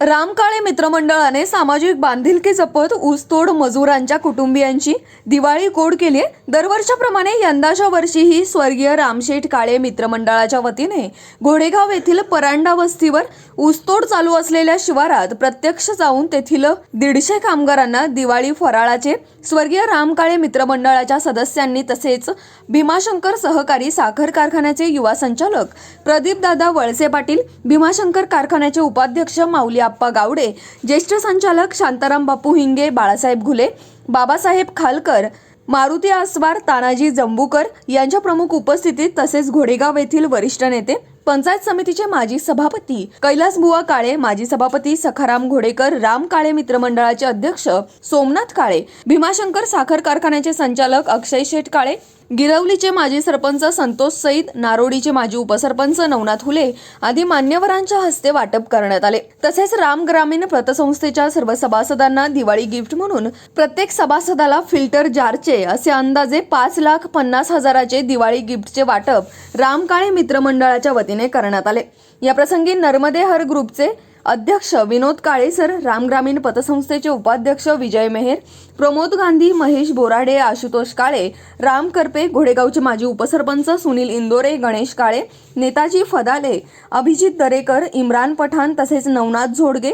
रामकाळे मित्रमंडळाने सामाजिक बांधिलकी जपत ऊसतोड मजुरांच्या कुटुंबियांची दिवाळी कोड केली आहे दरवर्षाप्रमाणे यंदाच्या वर्षीही स्वर्गीय रामशेठ काळे मित्रमंडळाच्या वतीने घोडेगाव येथील परांडा वस्तीवर ऊसतोड चालू असलेल्या शिवारात प्रत्यक्ष जाऊन तेथील दीडशे कामगारांना दिवाळी फराळाचे स्वर्गीय रामकाळे मित्रमंडळाच्या सदस्यांनी तसेच भीमाशंकर सहकारी साखर कारखान्याचे युवा संचालक प्रदीपदादा वळसे पाटील भीमाशंकर कारखान्याचे उपाध्यक्ष माऊली आप्पा गावडे ज्येष्ठ संचालक शांताराम बापू हिंगे बाळासाहेब घुले बाबासाहेब खालकर मारुती आसवार तानाजी जंबूकर यांच्या प्रमुख उपस्थितीत तसेच घोडेगाव येथील वरिष्ठ नेते पंचायत समितीचे माजी सभापती कैलास बुवा काळे माजी सभापती सखाराम घोडेकर राम काळे मित्रमंडळाचे अध्यक्ष सोमनाथ काळे भीमाशंकर साखर कारखान्याचे संचालक अक्षय शेठ काळे गिरवलीचे माजी सरपंच संतोष सईद नारोडीचे माजी उपसरपंच नवनाथ हुले आदी मान्यवरांच्या हस्ते वाटप करण्यात आले. तसेच राम ग्रामीण पतसंस्थेच्या सर्व सभासदांना दिवाळी गिफ्ट म्हणून प्रत्येक सभासदाला फिल्टर जारचे असे अंदाजे पाच लाख पन्नास हजाराचे दिवाळी गिफ्टचे वाटप रामकाळे मित्रमंडळाच्या वतीने करण्यात आले. या प्रसंगी नर्मदे हर ग्रुपचे अध्यक्ष विनोद काळे सर रामग्रामीण पतसंस्थेचे उपाध्यक्ष विजय मेहेर प्रमोद गांधी महेश बोराडे आशुतोष काळे राम करपे घोडेगावचे माजी उपसरपंच सुनील इंदोरे गणेश काळे नेताजी फदाले अभिजित दरेकर इम्रान पठाण तसेच नवनाथ झोडगे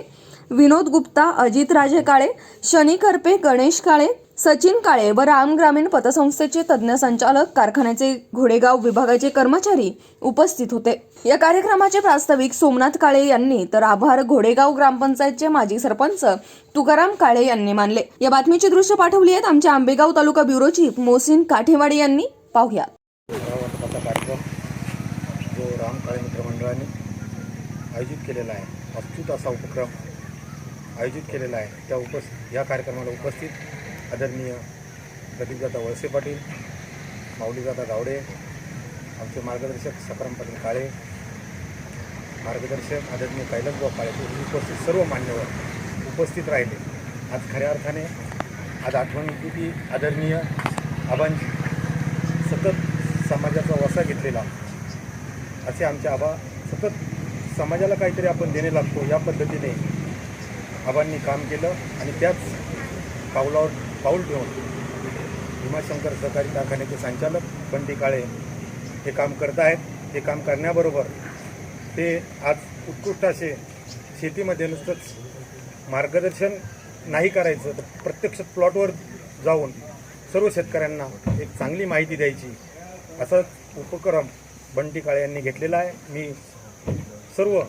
विनोद गुप्ता अजित राजे काळे शनी करपे गणेश काळे सचिन काळे व राम ग्रामीण पतसंस्थेचे तज्ज्ञ संचालक कारखान्याचे घोडेगाव विभागाचे कर्मचारी उपस्थित होते. या कार्यक्रमाचे प्रास्ताविक सोमनाथ काळे यांनी तर आभार घोडेगाव ग्रामपंचायतचे माजी सरपंच तुकाराम काळे यांनी मानले. या बातमीची दृश्य पाठवली आहेत आमच्या आंबेगाव तालुका ब्युरो चीफ मोहसिन काठेवाडी यांनी. पाहुया आयोजित केलेला आहे असा उपक्रम आयोजित केलेला आहे त्या उपस् या कार्यक्रमाला उपस्थित आदरणीय प्रदीपदादा वळसे पाटील माऊलीदादा गावडे आमचे मार्गदर्शक सकराम पाटील काळे मार्गदर्शक आदरणीय कैलासबाब काळे उपस्थित सर्व मान्यवर उपस्थित राहिले. आज खऱ्या अर्थाने आज आठवण होती की आदरणीय आबांची सतत समाजाचा वसा घेतलेला. असे आमचे आबा सतत समाजाला काहीतरी आपण देणे लागतो या पद्धतीने आबांनी काम केलं आणि त्याच पावलावर पाऊल ठेवून भीमाशंकर सहकारी कारखान्याचे संचालक बंडी काळे हे काम करत आहेत. हे काम करण्याबरोबर ते आज उत्कृष्ट असे शेतीमध्ये नुसतंच मार्गदर्शन नाही करायचं तर प्रत्यक्ष प्लॉटवर जाऊन सर्व शेतकऱ्यांना एक चांगली माहिती द्यायची असाच उपक्रम बंटी काळे यांनी घेतलेला आहे. मी सर्व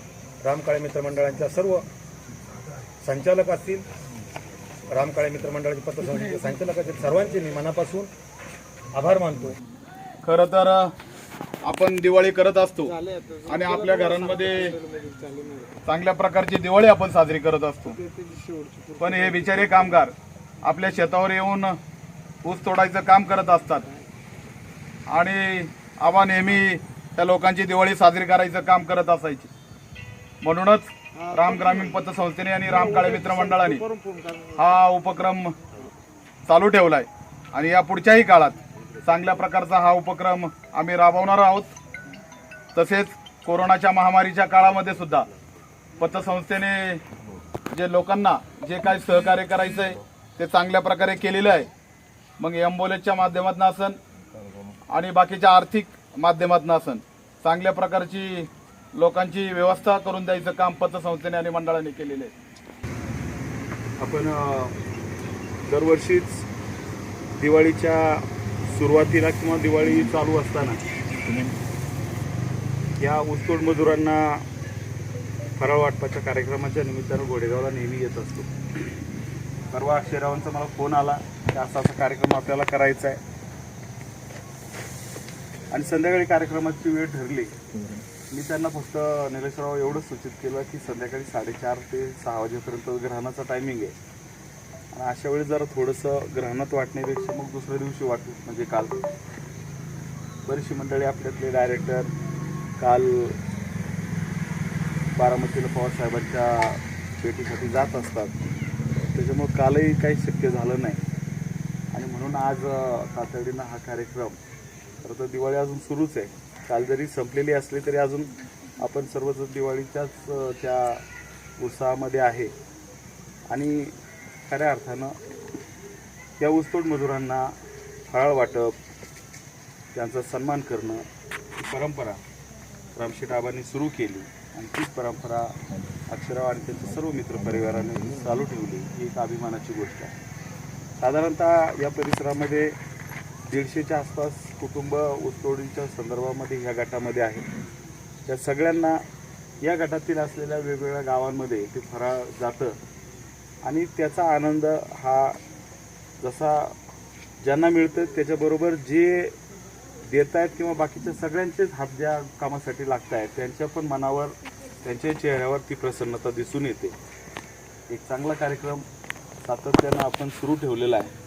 रामकाळे मित्रमंडळांच्या सर्व संचालक असतील रामकाळे मित्रमंडळाचे पतसंस्थेचे संचालक असतील सर्वांचे मी मनापासून आभार मानतो. खरं तर आपण दिवाळी करत असतो आणि आपल्या घरांमध्ये चांगल्या प्रकारची दिवाळी आपण साजरी करत असतो. पण हे बिचारे कामगार आपल्या शेतावर येऊन ऊस तोडायचं काम करत असतात. आणि आबा नेहमी त्या लोकांची दिवाळी साजरी करायचं काम करत असायची. म्हणूनच राम ग्रामीण पतसंस्थेने आणि राम काळे मित्र मंडळाने हा उपक्रम चालू ठेवलाय. आणि या पुढच्याही काळात चांगल्या प्रकारचा हा उपक्रम आम्ही राबवणार आहोत. तसेच कोरोनाच्या महामारीच्या काळामध्ये सुद्धा पतसंस्थेने जे लोकांना जे काही सहकार्य करायचं आहे ते चांगल्या प्रकारे केलेलं आहे. मग एम्बुलन्सच्या माध्यमातून असन आणि बाकीच्या आर्थिक माध्यमातून असन चांगल्या प्रकारची लोकांची व्यवस्था करून द्यायचं काम पतसंस्थेने आणि मंडळाने केलेलं आहे. आपण दरवर्षीच दिवाळीच्या सुरुवातीला किंवा दिवाळी चालू असताना या ऊसतोड मजुरांना फराळ वाटपाच्या कार्यक्रमाच्या निमित्तानं घोडेगावला नेहमी येत असतो. परवा शेरावांचा मला फोन आला की असा असा कार्यक्रम आपल्याला करायचा आहे. आणि संध्याकाळी कार्यक्रमाची वेळ ठरली. मी त्यांना फक्त निलेशराव एवढंच सूचित केलं की संध्याकाळी साडेचार ते सहा वाजेपर्यंत ग्रहणाचा टायमिंग आहे. आणि अशा वेळी जरा थोडंसं ग्रहणात वाटण्यापेक्षा मग दुसऱ्या दिवशी वाटलं म्हणजे काल. बरीचशी मंडळी आपल्यातले डायरेक्टर काल बारामतीला पवारसाहेबांच्या भेटीसाठी जात असतात. त्याच्यामुळं कालही काही शक्य झालं नाही. आणि म्हणून आज तातडीनं हा कार्यक्रम खरं तर दिवाळी अजून सुरूच आहे. काल जरी संपलेली असली तरी अजून आपण सर्वजण दिवाळीच्याच त्या उत्साहामध्ये आहे. आणि खऱ्या अर्थानं त्या ऊसतोड मजुरांना फराळ वाटप त्यांचा सन्मान करणं ही परंपरा रामशेठ आबांनी सुरू केली. आणि तीच परंपरा अक्षराव आणि त्यांच्या सर्व मित्रपरिवाराने चालू ठेवली. ही एक अभिमानाची गोष्ट आहे. साधारणतः या परिसरामध्ये दीडशेच्या आसपास कुटुंब ऊसतोडीच्या संदर्भामध्ये ह्या गटामध्ये आहे. त्या सगळ्यांना या गटातील असलेल्या वेगवेगळ्या गावांमध्ये ते फराळ जातं. आणि त्याचा आनंद हा जसा ज्यांना मिळतं त्याच्याबरोबर जे देत आहेत किंवा बाकीच्या सगळ्यांचेच हात ज्या कामासाठी लागत आहेत त्यांच्या पण मनावर त्यांच्या चेहऱ्यावर ती प्रसन्नता दिसून येते. एक चांगला कार्यक्रम सातत्यानं आपण सुरू ठेवलेला आहे.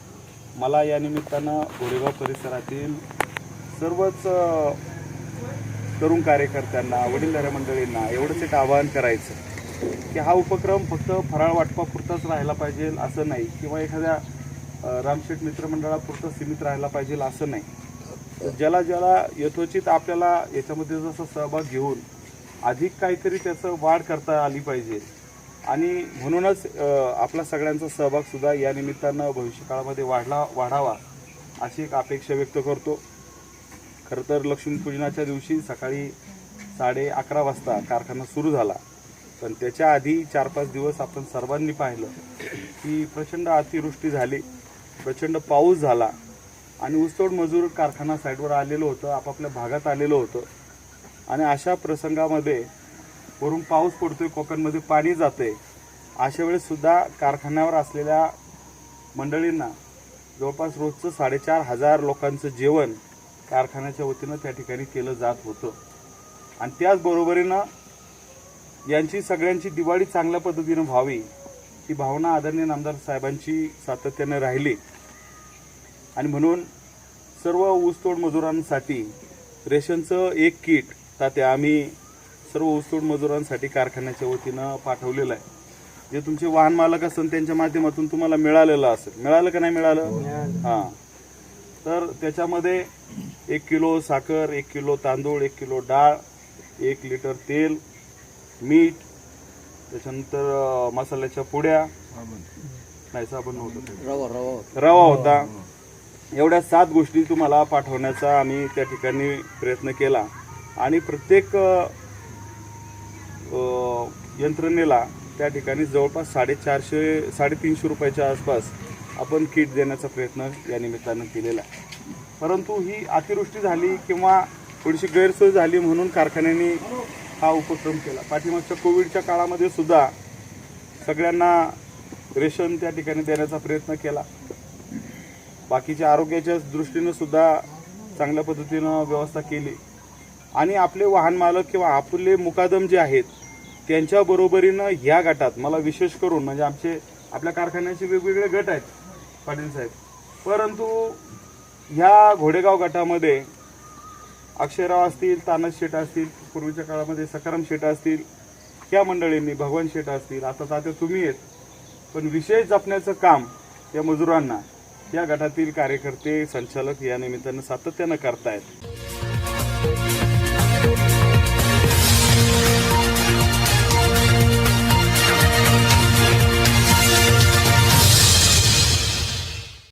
मला या निमित्तानं गोरेगाव परिसरातील सर्वच तरुण कार्यकर्त्यांना वडीलधाऱ्या मंडळींना एवढंच एक आवाहन करायचं की हा उपक्रम फक्त फराळ वाटपापुरताच राहायला पाहिजे असं नाही किंवा एखाद्या रामशेठ मित्रमंडळापुरतं सीमित राहायला पाहिजे असं नाही. ज्याला ज्याला यथोचित आपल्याला याच्यामध्ये जसं सहभाग घेऊन अधिक काहीतरी त्याचं वाढ करता आली पाहिजे आणि म्हणूनच आपला सगळ्यांचा सहभागसुद्धा या निमित्तानं भविष्यकाळामध्ये वाढला वाढावा अशी एक अपेक्षा व्यक्त करतो. खरं तर लक्ष्मीपूजनाच्या दिवशी सकाळी साडे अकरा वाजता कारखाना सुरू झाला. पण त्याच्या आधी चार पाच दिवस आपण सर्वांनी पाहिलं की प्रचंड अतिवृष्टी झाली प्रचंड पाऊस झाला आणि ऊसतोड मजूर कारखाना साईडवर आलेलं होतं आपापल्या भागात आलेलं होतं. आणि अशा प्रसंगामध्ये वरून पाऊस पडतोय कोकणमध्ये पाणी जातंय. अशा वेळेससुद्धा कारखान्यावर असलेल्या मंडळींना जवळपास रोजचं साडेचार हजार लोकांचं जेवण कारखान्याच्या वतीनं त्या ठिकाणी केलं जात होतं. आणि त्याचबरोबरीनं यांची सगळ्यांची दिवाळी चांगल्या पद्धतीनं व्हावी ही भावना आदरणीय नामदार साहेबांची सातत्याने राहिली. आणि म्हणून सर्व ऊसतोड मजुरांसाठी रेशनचं एक किट तात्या आम्ही सर्व ऊसतोड मजुरांसाठी कारखान्याच्या वतीनं पाठवलेलं आहे. जे तुमचे वाहन मालक असेल त्यांच्या माध्यमातून तुम्हाला मिळालेलं असेल. मिळालं का नाही मिळालं? हां. तर त्याच्यामध्ये एक किलो साखर एक किलो तांदूळ एक किलो डाळ एक लिटर तेल मीठ त्याच्यानंतर मसाल्याच्या पुड्या. नाही साबण नव्हतं रवा होता. एवढ्या सात गोष्टी तुम्हाला पाठवण्याचा आम्ही त्या ठिकाणी प्रयत्न केला. आणि प्रत्येक यंत्रणेला त्या ठिकाणी जवळपास साडेचारशे साडेतीनशे रुपयाच्या आसपास आपण किट देण्याचा प्रयत्न या निमित्तानं केलेला आहे. परंतु ही अतिवृष्टी झाली किंवा थोडीशी गैरसोय झाली म्हणून कारखान्याने हा उपक्रम केला. पाठीमागच्या कोविडच्या काळामध्ये सुद्धा सगळ्यांना रेशन त्या ठिकाणी देण्याचा प्रयत्न केला. बाकीच्या आरोग्याच्या दृष्टीनं सुद्धा चांगल्या पद्धतीनं व्यवस्था केली. आणि आपले वाहन मालक किंवा आपले मुकादम जे आहेत त्यांच्या बरोबरीनं ह्या गटात मला विशेष करून म्हणजे आमचे आपल्या कारखान्याचे वेगवेगळे गट आहेत पाटील साहेब. परंतु ह्या घोडेगाव गटामध्ये अक्षयराव असतील तानस शेट असतील पूर्वीच्या काळामध्ये सकाराम शेट असतील ह्या मंडळींनी भगवान शेट असतील आता तात्या तुम्ही आहेत. पण विशेष जपण्याचं काम या मजुरांना या गटातील कार्यकर्ते संचालक या निमित्तानं सातत्यानं करतायत.